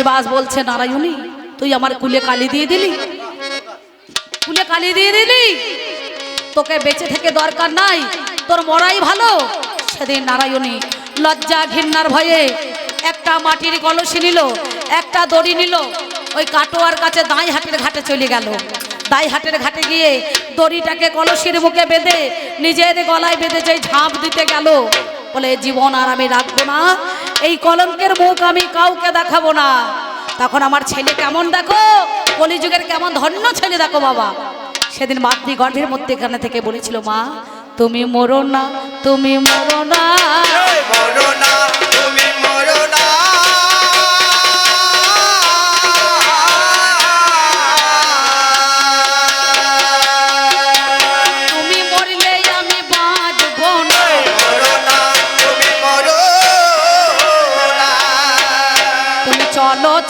শিবাস বলছে, নারায়ণী, তুই আমার কুলে কালি দিয়ে দিলি? কুলে কালি দিয়ে দিলি? তোকে বেঁচে থেকে দরকার নাই, তোর মরাই ভালো। সেদিন নারায়ণী লজ্জা ঘৃণার ভয়ে একটা মাটির কলসি নিল, একটা দড়ি নিল, ওই কাটোয়ার কাছে দাঁই হাটের ঘাটে চলে গেল। দাই হাটের ঘাটে গিয়ে দড়িটাকে কলসির মুখে বেঁধে নিজের গলায় বেঁধে যেই ঝাঁপ দিতে গেল, বলে, জীবন আর আমি রাখব না এই কলঙ্কের মুখ আমি কাউকে দেখাবো না। তখন আমার ছেলে কেমন দেখো? কলিযুগের কেমন ধন্য ছেলে দেখো বাবা। সেদিন মাতৃ গর্ভের মধ্যে এখানে থেকে বলেছিল, মা, তুমি মরো না, তুমি মরো না। মরো না।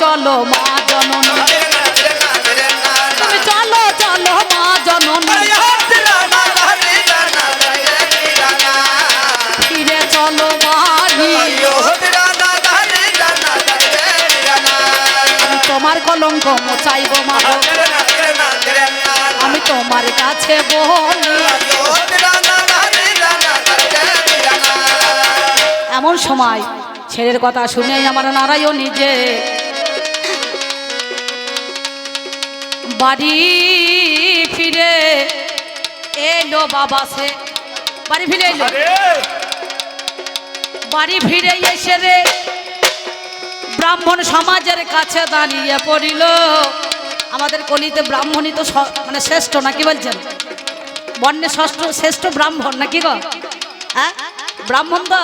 চলো মা জননী। তুমি চলো চলো মা জননী। ফিরে চলো আমি তোমার কলঙ্ক মোচাইব মা আমি তোমার কাছে বলি। এমন সময় ছেলের কথা শুনেই আমার নারায়ণী যে বাড়ি ফিরে এলো বাবা সে। বাড়ি ফিরে এলো? বাড়ি ফিরে এসে রে ব্রাহ্মণ সমাজের কাছে দাঁড়িয়ে পড়িল। আমাদের কলিতে ব্রাহ্মণই তো মানে শ্রেষ্ঠ নাকি বলছেন? বর্ণে ষষ্ঠ শ্রেষ্ঠ ব্রাহ্মণ নাকি গো? হ্যাঁ? ব্রাহ্মণ তো?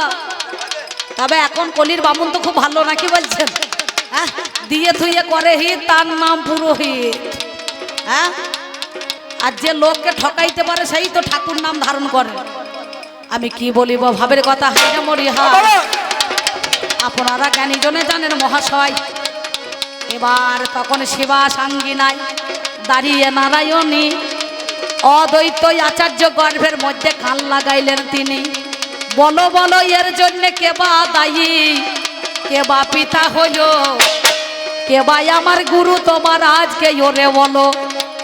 তবে এখন কলির বামুন তো খুব ভালো নাকি বলছেন? হ্যাঁ? দিয়ে থুইয়ে করে হিত তার নাম পুরোহিত। হ্যাঁ? আর যে লোককে ঠকাইতে পারে সেই তো ঠাকুর নাম ধারণ করে। আমি কি বলিব ভাবের কথা হাইরে মরি হা আপনারা জ্ঞানী জনে জানেন মহাশয় এবার তখন শিবা সাঙ্গিনায় দাঁড়িয়ে নারায়ণী অদ্বৈত আচার্য গর্ভের মধ্যে কান লাগাইলেন তিনি। বলো বলো এর জন্য কে বা দায়ী? কে বা পিতা হইল? কে বা আমার গুরু তোমার আজকে ওরে বলো।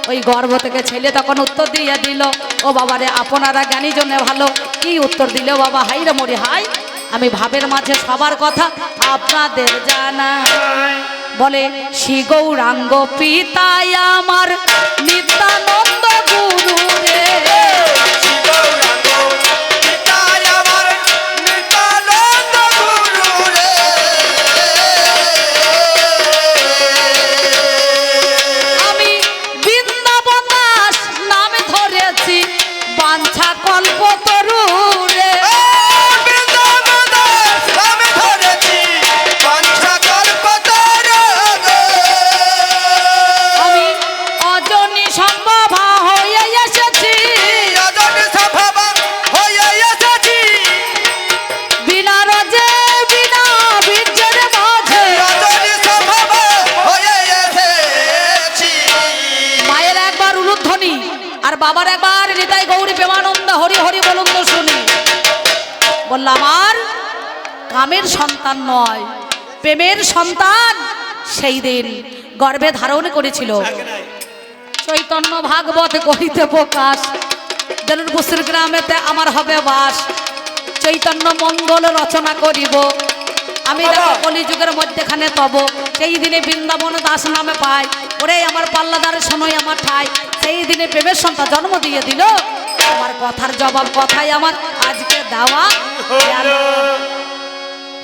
ওই গর্ভ থেকে ছেলে তখন উত্তর দিয়ে দিল, ও বাবারে, আপনারা জ্ঞানী জন্য ভালো। কি উত্তর দিল, বাবা, হাই রে মরি, হাই। আমি ভাবের মাঝে সবার কথা আপনাদের জানা বলে, শ্রী গৌরাঙ্গ পিতাই আমার নিত্যানন্দ গুরু রে। বাঞ্ছা কল্প সন্তান নয়। প্রেমের সন্তান সেই দিন গর্বে ধারণ করেছিল। চৈতন্য ভাগবত করিতে প্রকাশ জনুরপুসির গ্রামেতে আমার হবে বাস। চৈতন্য মঙ্গল রচনা করিব। আমি দেখো কলিযুগের মধ্যেখানে তব। সেই দিনে বৃন্দাবন দাস নামে পাই ওরে আমার পাল্লাদার শোনই আমার ঠাই। সেই দিনে প্রেমের সন্তান জন্ম দিয়ে দিল। আমার কথার জবাব কথাই আমার। আজকে দেওয়া।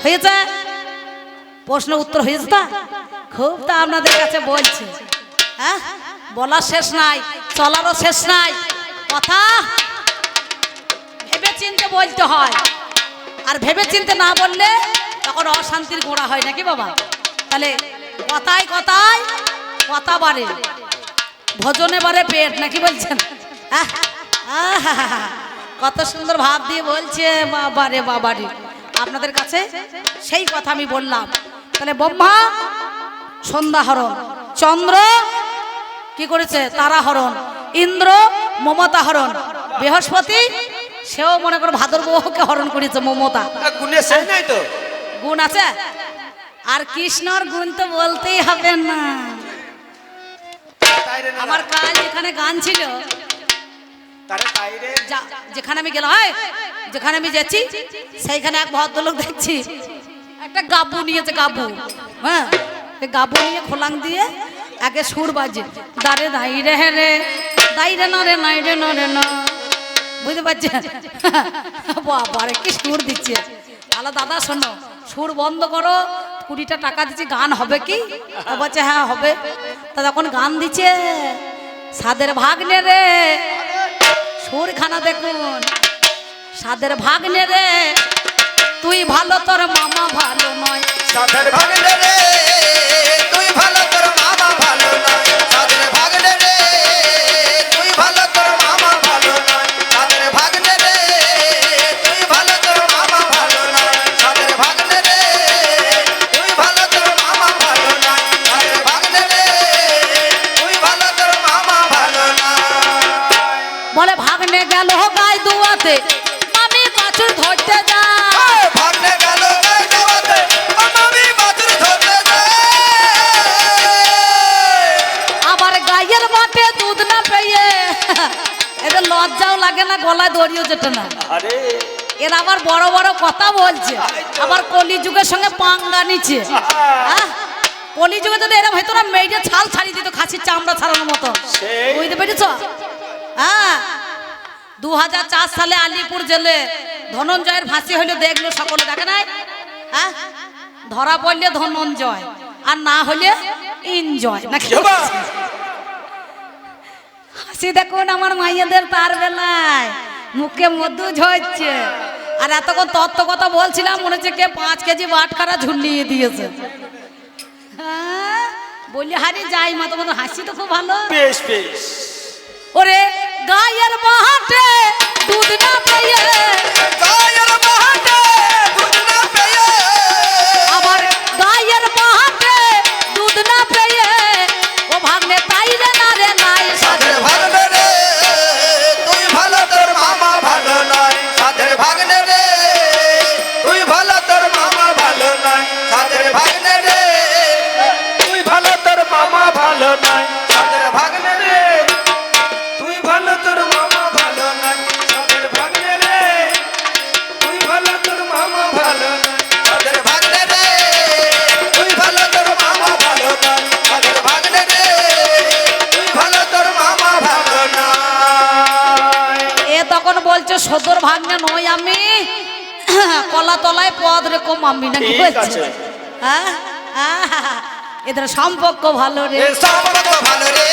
হয়েছে? প্রশ্ন উত্তর হয়েছে তা? খুব তা আপনাদের কাছে বলছে। হ্যাঁ? বলার শেষ নাই চলারও শেষ নাই। কথা ভেবে চিনতে বলতে হয়। আর ভেবে চিনতে না বললে তখন অশান্তির গোড়া হয় নাকি বাবা? তাহলে কথায় কথায় কথা বাড়ে। ভোজনে বাড়ে পেট নাকি বলছেন? আহ, আহা, কত সুন্দর ভাব দিয়ে বলছে বাবারে বাবারে। আপনাদের কাছে সেই কথা আমি বললাম। তাহলে ব্রহ্মা সন্ধ্যাহরণ চন্দ্র কি করেছে? তারা হরণ ইন্দ্র মমতা হরণ বৃহস্পতি সেও মনে করো ভাদর বউকে হরণ করেছে মমতা। গুণে শেষ নাই তো? গুণ আছে? আর কৃষ্ণর গুণ তো বলতেই হবে না। আমার কাল যেখানে গান ছিল। যেখানে আমি গেলাম হয় যেখানে আমি যাচ্ছি, সেইখানে এক ভদ্রলোক দেখছি। একটা গাবু নিয়েছে, গাবু। হ্যাঁ গাবু নিয়ে খোলাং দিয়ে আগে সুর বাজে। দাঁড়ে দাই রে হে রে, দাই রে না রে, নাই রে না রে না। বুঝতে পারছেন? বাবারে, কি সুর দিচ্ছে। তাহলে দাদা, শোনো, সুর বন্ধ করো, কুড়িটা টাকা দিচ্ছি, গান হবে কি? বলছে হ্যাঁ হবে। তা তখন গান দিচ্ছে, সাদের ভাগ নে রে। সুরখানা দেখুন। সাদের ভাগ রে তুই ভালো তোর মামা ভালো নয়। সাধের ভাগলে রে তুই ভালো তোর মামা ভালো নয়। রে তুই ভালো তোর মামা ভালো নয়। রে তুই ভালো তোর মামা ভালো নয়। রে তুই ভালো তোর মামা ভালো নয়। রে তুই ভালো তোর মামা ভালো নয়। বলে ভাগনে গেল গায়ে দুয়াতে। গলায় দড়িও যেতে না। এর আবার বড় বড় কথা বলছে। আবার কলি যুগের সঙ্গে পাঙ্গা নিচ্ছে। হ্যাঁ? কলি যুগে যদি এরকম হয়তো না মেয়েটা ছাল ছাড়িয়ে দিত খাসির চামড়া ছাড়ানোর মতো। বুঝতে পেরেছ? হ্যাঁ দু হাজার চার সালে আলিপুর জেলে ধনঞ্জয়ের ভাসি হইলে দেখল সকলে দেখে নাই? হ্যাঁ ধরা পড়লে ধনঞ্জয় আর না হলে ইনজয়। নাকি? হাসি দেখুন আমার মাইয়াদের তার বেলায় মুখে মধু ঝরছে। আর এতক্ষণ তত্ত্ব কথা বলছিলাম মনে হচ্ছে কে পাঁচ কেজি বাটখারা ঝুলিয়ে দিয়েছে। বলি হারে যাই মা তোমার হাসি তো খুব ভালো। বেশ বেশ। ওরে গায়ের মাঠে দুধ না পেয়ে ভালো নয় সাধের ভাগনে রে তুই ভালো তোর মামা ভালো নয় সাধের ভাগনে রে তুই ভালো তোর মামা ভালো নয় সাধের ভাগনে রে তুই ভালো তোর মামা ভালো নয় সাধের ভাগনে রে তুই ভালো তোর মামা ভালো নয় এ তখন বলছে সদর ভাগ্নে নই আমি? কলা তলায় পদ রেকম আমি নাকি বলছে? আছে। হ্যাঁ? এদের সম্পর্ক ভালো রে। এ সম্পর্ক ভালো রে।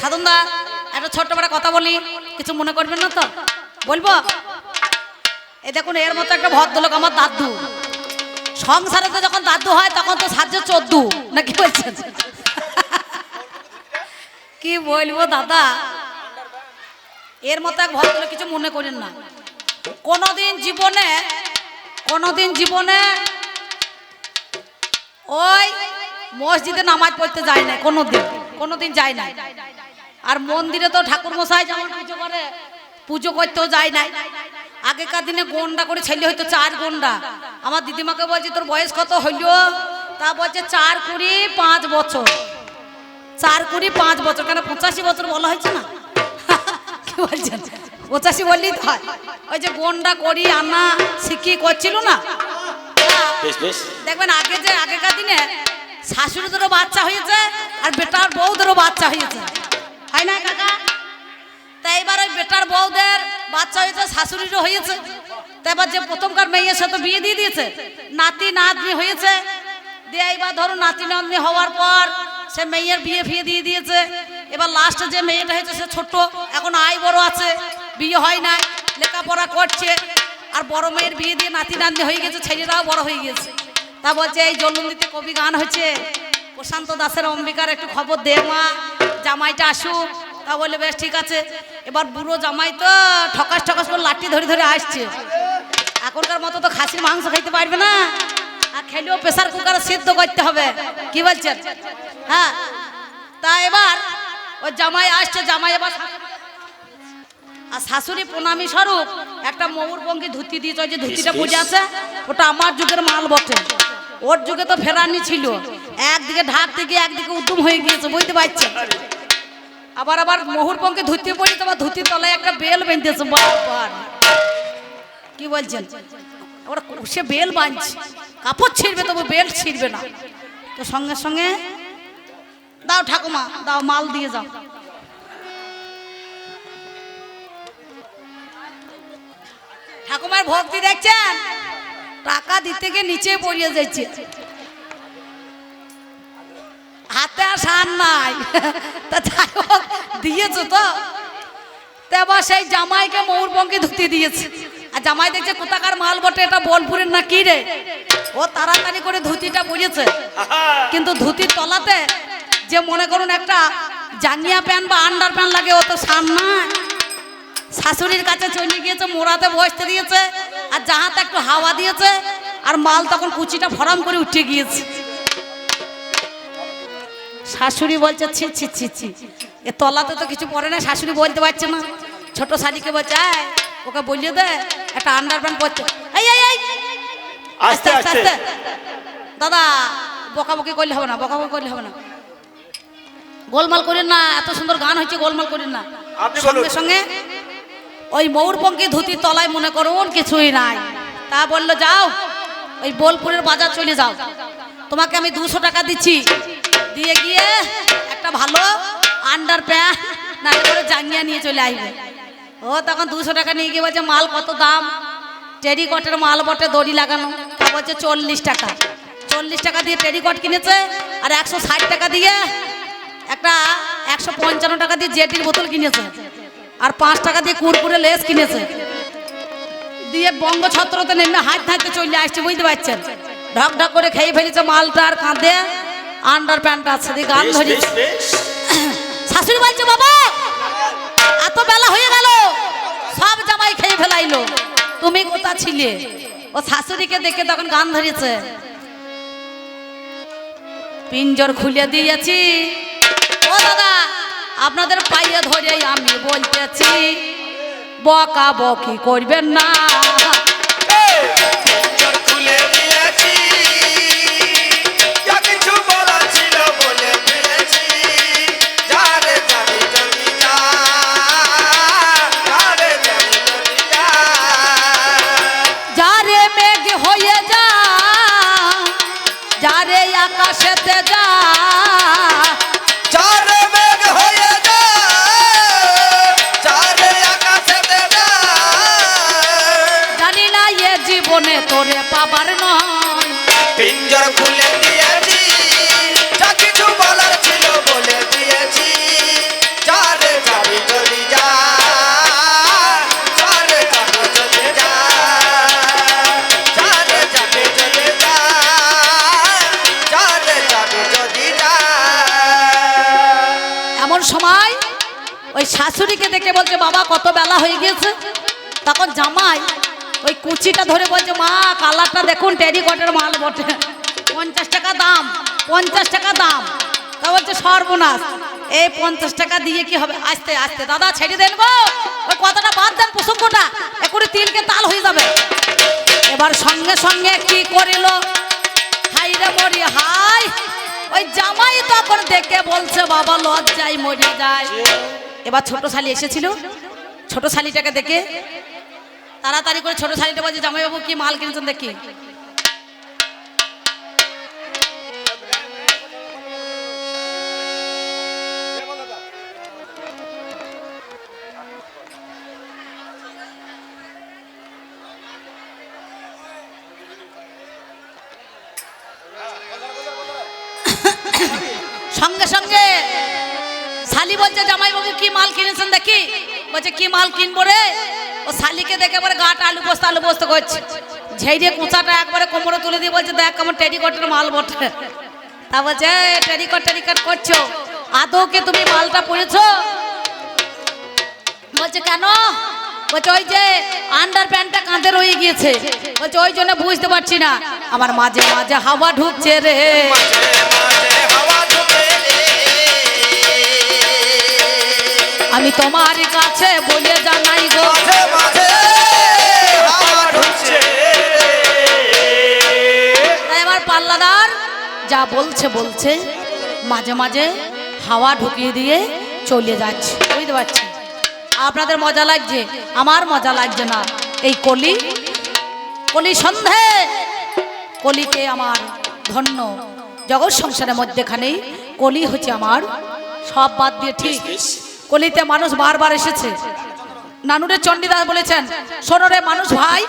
সাধনদা একটা ছোট্ট বড় কথা বলি। কিছু মনে করবেন না তো? বলব? এই দেখুন এর মতো একটা ভদ্রলোক আমার দাদু। সংসারে তো যখন দাদু হয় তখন তো সাহায্য চোদ্দু। নাকি বলছেন? কি বলব দাদা? এর মতো এক ভদ্রলোক কিছু মনে করেন না। কোনোদিন জীবনে কোনোদিন জীবনে ওই মসজিদে নামাজ পড়তে যায় না কোনোদিন কোনোদিন যায় না আর মন্দিরে তো ঠাকুর মশাই যেমন পুজো করে, পুজো করতেও যায় নাই। আগেকার দিনে গন্ডা করে ছেলে হয়তো চার গন্ডা। আমার দিদিমাকে বলছি, তোর বয়স কত হইল? তা বলছে, চার কুড়ি পাঁচ বছর। চার কুড়ি পাঁচ বছর, কেন পঁচাশি বছর বলা হয়েছে না? বলছেন? পঁচাশি বললেই তো হয় ওই যে গন্ডা করি আনা শিখি করছিল না? দেখবেন আগে যে আগেকার দিনে শাশুড়িদেরও বাচ্চা হয়েছে আর বেটার বউদেরও বাচ্চা হয়েছে। হয় না কাকা? তাই এবার ওই বেটার বউদের বাচ্চা হয়েছে শাশুড়িরও হয়েছে। তা এবার যে প্রথমকার মেয়ের সাথে বিয়ে দিয়ে দিয়েছে নাতি নাতনি হয়েছে। দিয়ে এবার ধরো নাতি নাতনি হওয়ার পর সে মেয়ের বিয়ে ফিয়ে দিয়ে দিয়েছে। এবার লাস্টে যে মেয়েটা হয়েছে সে ছোট্ট এখন আয় বড় আছে। বিয়ে হয় নাই, লেখাপড়া করছে, আর বড় মেয়ের বিয়ে দিয়ে নাতি নাতনি হয়ে গেছে, ছেলেরাও বড় হয়ে গেছে। তা বলছে, এই জলন্দিতে কবি গান হচ্ছে। প্রশান্ত দাসের অম্বিকার একটু খবর দে মা, জামাইটা আসুক। তা বলে বেশ, ঠিক আছে। এবার বুড়ো জামাই তো ঠকাস ঠকাস করে লাঠি ধরে ধরে আসছে। এখনকার মতো তো খাসির মাংস খাইতে পারবে না। আর খেলেও প্রেশার কুকারে সিদ্ধ করতে হবে। কি বলছেন? হ্যাঁ। তা এবার ওই জামাই আসছে, জামাই এবার আর শাশুড়ি প্রণামী স্বরূপ একটা ময়ূর পঙ্কি ধুতি দিয়েছে যে ধুতিটা বুঝে আছে ওটা আমার যুগের মাল বটে। ওর যুগে তো ফেরানি ছিল। একদিকে ঢাক থেকে একদিকে উদ্যম হয়ে গিয়েছে বুঝতে পারছেন? আবার আবার মহুর পঙ্কে ধুতি পড়ি তোমার ধুতির তলায় একটা বেল বেঁধেছে বারবার। কি বলছেন? ওরা সে বেল বাঁধছে কাপড় ছিঁড়বে তবু বেল ছিঁড়বে না। তো সঙ্গে সঙ্গে দাও ঠাকুমা দাও মাল দিয়ে যাও। ঠাকুমার ভক্তি দেখছেন? টাকা দিতে গিয়ে নিচে পড়িয়ে যাচ্ছে। হাতে আর সার নাই। তা দিয়েছ তো? তা এবার সেই জামাইকে ময়ূরপঙ্খী ধুতি দিয়েছে। আর জামাই দেখছে কোথাকার মাল বটে, এটা বোলপুরের না কি রে? ও তাড়াতাড়ি করে ধুতিটা পরিয়েছে কিন্তু ধুতির তলাতে যে মনে করুন একটা জাঙ্গিয়া প্যান্ট বা আন্ডার প্যান্ট লাগে, ও তো সার নাই। শাশুড়ির কাছে চলে গিয়েছে মোড়াতে বসতে দিয়েছে আর যাহাতে একটু হাওয়া দিয়েছে আর মাল তখন কুচিটা ফরাম করে উঠে গিয়েছে। শাশুড়ি বলছে ছি ছি ছি ছি এ তলাতে তো কিছু পরে না শাশুড়ি বলতে পারছে না। ছোট শাড়িকে বলছে ওকে বলিয়ে দে একটা আন্ডার প্যান্ট পরছে এই আস্তে আস্তে দাদা বকাবকি করলে হবে না বকাবকি করলে হবে না। গোলমাল করেন না এত সুন্দর গান হচ্ছে গোলমাল করেন না। আপনি সঙ্গে সঙ্গে ওই ময়ূরপঙ্খী ধুতির তলায় মনে করুন কিছুই নাই। তা বলল, যাও, ওই বোলপুরের বাজার চলে যাও। তোমাকে আমি দুশো টাকা দিচ্ছি। দিয়ে গিয়ে একটা ভালো আন্ডার প্যান্ট না করে জাঙ্গিয়া নিয়ে চলে আসবে। ও তখন দুশো টাকা নিয়ে গিয়ে বলছে, মাল কত দাম? টেরিকটের মাল বটে দড়ি লাগানো। তা বলছে, চল্লিশ টাকা। চল্লিশ টাকা দিয়ে টেরিকট কিনেছে আর একশো ষাট টাকা দিয়ে একটা একশো পঞ্চান্ন টাকা দিয়ে জেটির বোতল কিনেছে। আর পাঁচ টাকা দিয়ে কুরকুরে লেস কিনেছে। দিয়ে বঙ্গ ছত্রতে নেমে হাত হাঁটতে চলে আসছে বুঝতে পারছেন? ঢক ঢক করে খেয়ে ফেলেছে মালটা আর কাঁধে। আন্ডার প্যান্ট আছে দিয়ে গান বেশ। শাশুড়ি বলছে বাবা এত বেলা হয়ে গেল সব জামাই খেয়ে ফেলাইলো। তুমি কোথা ছিলে? ও শাশুড়িকে দেখে তখন গান ধরেছে। পিঞ্জর খুলে দিয়েছি। ও দাদা আপনাদের পাইয়ে ধরে আমি বলতেছি বকা বকি করবেন না। শাশুড়িকে দেখে বলছে, বাবা, কত বেলা হয়ে গিয়েছে তখন জামাই ওই কুচিটা ধরে বলছে, মা, কালারটা দেখুন টেরিকটের মাল বটে। পঞ্চাশ টাকা দাম, পঞ্চাশ টাকা দাম। তা বলছে, সর্বনাশ, এই পঞ্চাশ টাকা দিয়ে কি হবে? আস্তে আস্তে, দাদা, ছেড়ে দেন গো। ওই কথাটা বাদ দেন, প্রসঙ্গটা। একুড়ি তিলকে তাল হয়ে যাবে। এবার সঙ্গে সঙ্গে কি করিল? হাই রে মরি হাই ওই জামাই তখন দেখে বলছে, বাবা, লজ্জায় মরে যায়। এবার ছোট শালি এসেছিল। ছোট শালিটাকে দেখে তাড়াতাড়ি করে ছোট শালিটা বলছে, জামাইবাবু, কি মাল কিনছেন দেখি? সঙ্গে সঙ্গে শালি বলছে, জামাইবাবু, কি মাল কিনেছেন দেখি? বলছে, কি মাল কিনবো রে? ও শালিকে দেখে পরে গাটা আলু পোস্ত আলু পোস্ত করছে। ঝেড়ে কুচাটা একবারে কোমরে তুলে দিয়ে বলছে, দেখ আমার টেরিকটের মাল বটে। তা বলছে টেরিকট টেরিকট করছ? আদৌ কি তুমি মালটা পড়েছো? বলছে, কেন? বলছে, ওই যে আন্ডার প্যান্টটা কাঁধে রয়ে গিয়েছে। বলছে, ওই জন্য বুঝতে পারছি না। আমার মাঝে মাঝে হাওয়া ঢুকছে রে। আমি তোমার কাছে বলে জানাই গো। আমার পাল্লাদার যা বলছে বলছে। মাঝে মাঝে হাওয়া ঢুকিয়ে দিয়ে চলে যাচ্ছে। বুঝতে পারছি? আপনাদের মজা লাগছে? আমার মজা লাগছে না। এই কলি কলি সন্ধে কলিকে আমার ধন্য। জগৎ সংসারের মধ্যেখানেই কলি হচ্ছে আমার। সব বাদ দিয়ে ঠিক। কলিতে মানুষ বারবার এসেছে। নানুরে চণ্ডীদাস বলেছেন সোনরে মানুষ ভাই,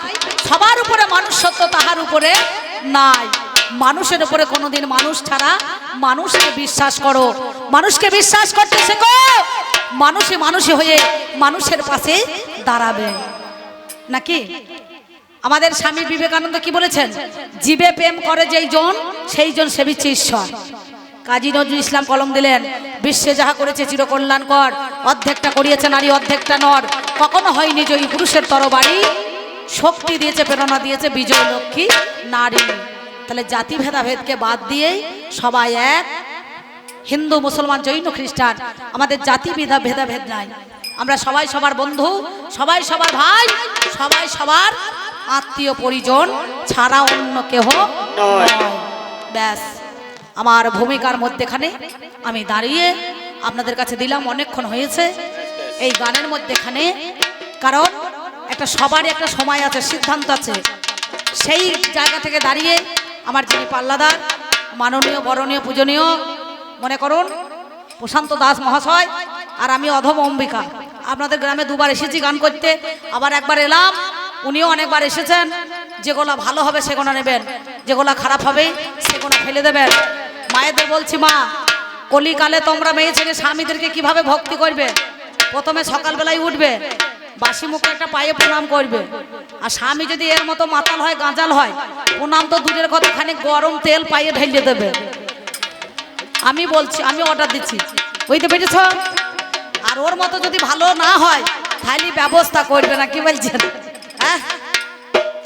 সবার উপরে মানুষ সত্য, তাহার উপরে নাই। মানুষের উপরে কোনোদিন মানুষ ছাড়া মানুষকে বিশ্বাস করো। মানুষকে বিশ্বাস করতে শেখো। মানুষে মানুষে হয়ে মানুষের পাশে দাঁড়াবে। নাকি? আমাদের স্বামী বিবেকানন্দ কি বলেছেন? জীবে প্রেম করে যেই জন, সেই জন সেবিচ্ছে ঈশ্বর। কাজী নজরুল ইসলাম কলম দিলেন, বিশ্বে যাহা করেছে চিরকল্যাণকর, অর্ধেকটা করিয়েছে নারী, অর্ধেকটা নর। কখনো হয়নি জয়ী পুরুষের তরবারি শক্তি দিয়েছে, প্রেরণা দিয়েছে বিজয় লক্ষ্মী নারী। তাহলে জাতি ভেদাভেদকে বাদ দিয়েই সবাই এক। হিন্দু, মুসলমান, জৈন, খ্রিস্টান, আমাদের জাতি বিধা, ভেদাভেদ নাই। আমরা সবাই সবার বন্ধু, সবাই সবার ভাই, সবাই সবার আত্মীয় পরিজন, ছাড়া অন্য কেহ ব্যাস। আমার ভূমিকার মধ্যেখানে আমি দাঁড়িয়ে আপনাদের কাছে দিলাম, অনেকক্ষণ হয়েছে। এই গানের মধ্যেখানে কারণ একটা সবারই একটা সময় আছে, সিদ্ধান্ত আছে। সেই জায়গা থেকে দাঁড়িয়ে আমার যিনি পাল্লাদার, মাননীয়, বরণীয়, পূজনীয়, মনে করুন, প্রশান্ত দাস মহাশয় আর আমি অধম অম্বিকা। আপনাদের গ্রামে দুবার এসেছি গান করতে, আবার একবার এলাম, উনিও অনেকবার এসেছেন। যেগুলো ভালো হবে সেগুলো নেবেন যেগুলো খারাপ হবে সেগুলো ফেলে দেবেন। মায়েদের বলছি, মা, কলিকালে তোমরা মেয়ে ছেলে স্বামীদেরকে কীভাবে ভক্তি করবে? প্রথমে সকালবেলায় উঠবে, বাসি মুখে একটা পায়ে প্রণাম করবে। আর স্বামী যদি এর মতো মাতাল হয়, গাঁজাল হয়, প্রণাম তো দূরের কথা, খানিক গরম তেল পায়ে ঢেলে দেবে। আমি বলছি, আমি অর্ডার দিচ্ছি। বুঝতে পেরেছ? আর ওর মতো যদি ভালো না হয়, তাহলে ব্যবস্থা করবে না, কি বলছেন? হ্যাঁ?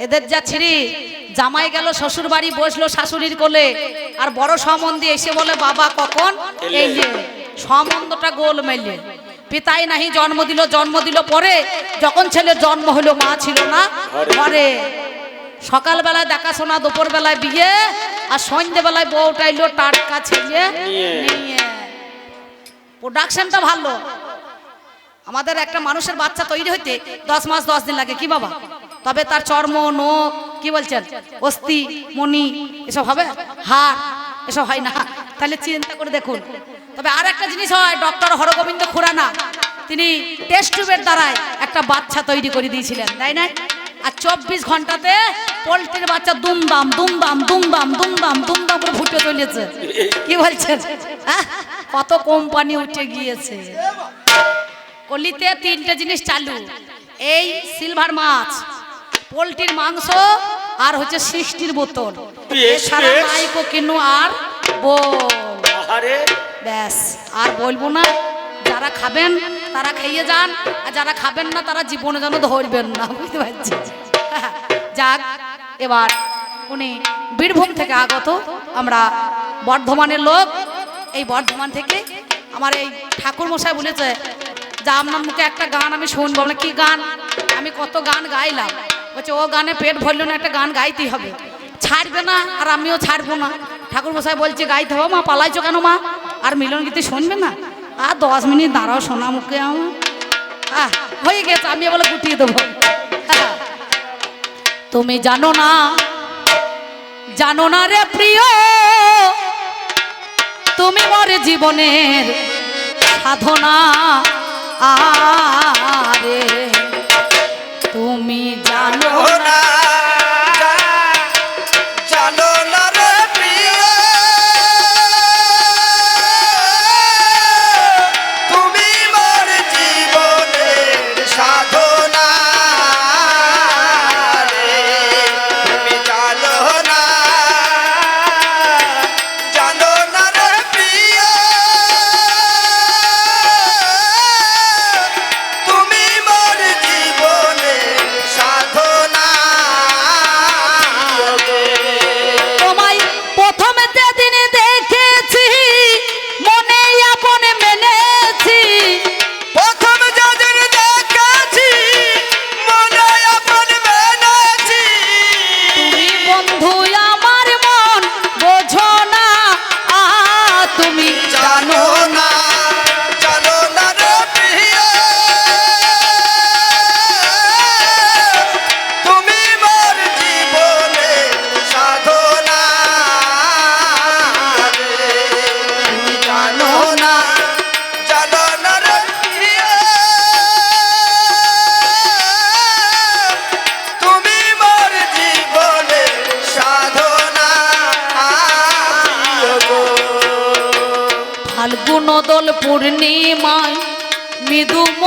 এদের যা ছিড়ি জামাই গেল শ্বশুর বাড়ি বসল শাশুড়ির কোলে। আর বড় সম্বন্ধে এসে বলে বাবা কখন? এই যে সম্বন্ধটা গোল মেলে। পিতাই নাহি জন্ম দিল জন্ম দিল পরে। যখন ছেলের জন্ম হলো মা ছিল না ঘরে। সকালবেলায় দেখাশোনা দুপুরবেলায় বিয়ে আর সন্ধ্যেবেলায় বউটা এলো টাটকা ছেলে নিয়ে। প্রোডাকশনটা ভালো। আমাদের একটা মানুষের বাচ্চা তৈরি হইতে দশ মাস দশ দিন লাগে কি বাবা? তবে তার চর্ম নোখ কি বলছেন? অস্থি, মণি, এসব হবে? হাড়, এসব হয় না। তাহলে চিন্তা করে দেখুন। তবে আর একটা জিনিস হয়, ডক্টর হরগোবিন্দ খুরানা, তিনি টেস্ট টিউবের দ্বারাই একটা বাচ্চা তৈরি করে দিয়েছিলেন, তাই না? আর চব্বিশ ঘন্টাতে পোল্ট্রির বাচ্চা দুমদাম দুমদাম দুমদাম দুমদাম দুমদাম করে ফুটে চলেছে। কি বলছেন? হ্যাঁ? কত কোম্পানি উঠে গিয়েছে। কলিতে তিনটে জিনিস চালু, এই সিলভার মাছ পোলট্রির মাংস আর হচ্ছে সৃষ্টির বোতল। কিনু আর বল। ব্যাস আর বলব না যারা খাবেন তারা খাইয়ে যান আর যারা খাবেন না তারা জীবনে যেন ধরবেন না বুঝতে পারছি যাক এবার উনি বীরভূম থেকে আগত আমরা বর্ধমানের লোক। এই বর্ধমান থেকে আমার এই ঠাকুর মশাই বলেছে যা আপনার মুখে একটা গান আমি শুনব। কি গান? আমি কত গান গাইলাম। বলছে ও গানে পেট ভরলো না একটা গান গাইতেই হবে। ছাড়বে না আর আমিও ছাড়বো না। ঠাকুর মশাই বলছে গাইতে হবে মা পালাইছো কেন মা? আর মিলন গীতে শুনবে না? আর দশ মিনিট দাঁড়াও শোনা মুখে আমার। আহ, হয়ে গেছে আমি বলে গুটিয়ে দেবো। তুমি জানো না জানো না রে প্রিয় তুমি মোর জীবনের সাধনা। আরে তুমি জানো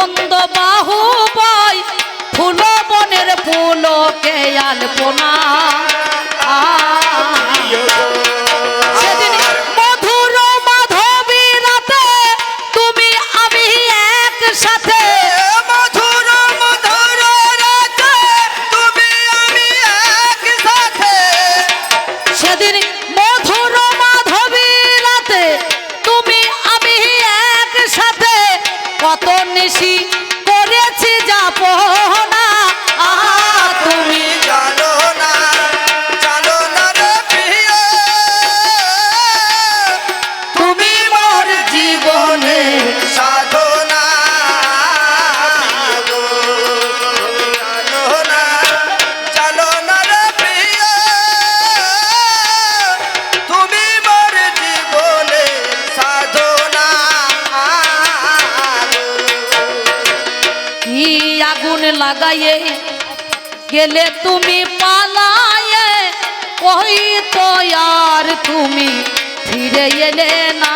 নন্দ বাহু বই ফুল বনের ফুল কেয়াল পোনা নেশি করেছি যাপনা তুমি গেলে তুমি পালায় কই তো আর তুমি ফিরে এলে না।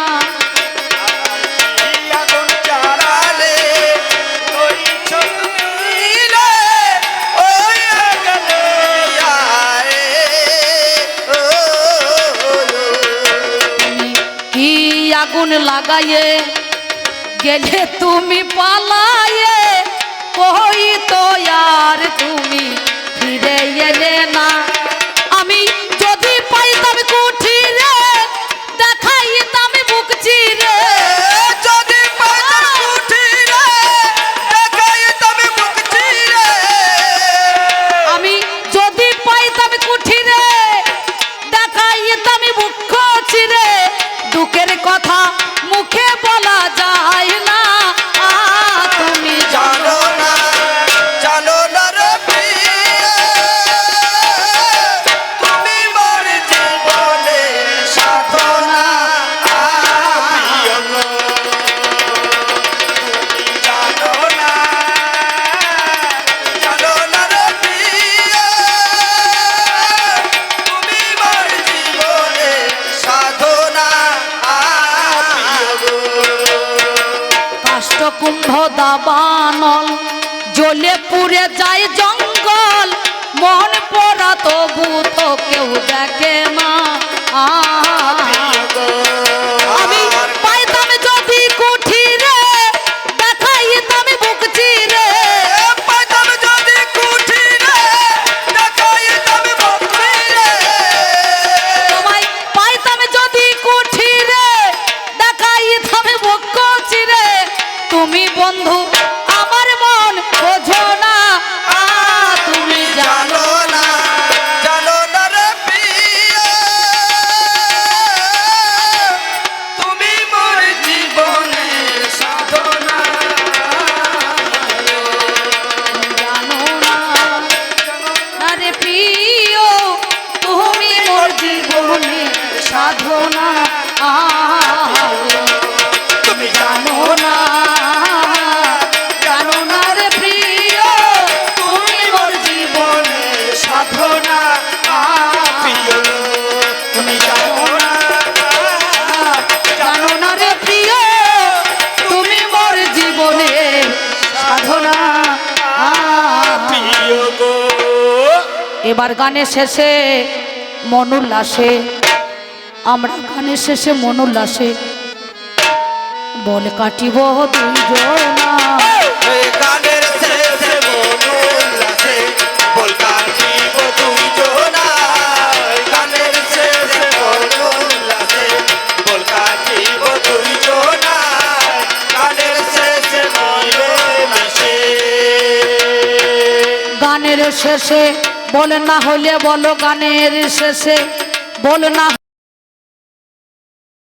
আগুন লাগাইয়ে গেলে তুমি পালায়ে কই তো আর তুমি ಜಯ ಜಯ ಮಾ বাবা নল। জলে পুরে যায় এবার গানের শেষে মনুল্লাসে আমরা গানের শেষে মন উল্লাসে বল কাটিব গানের শেষে বল না হলে বলো গানের শেষে। বল না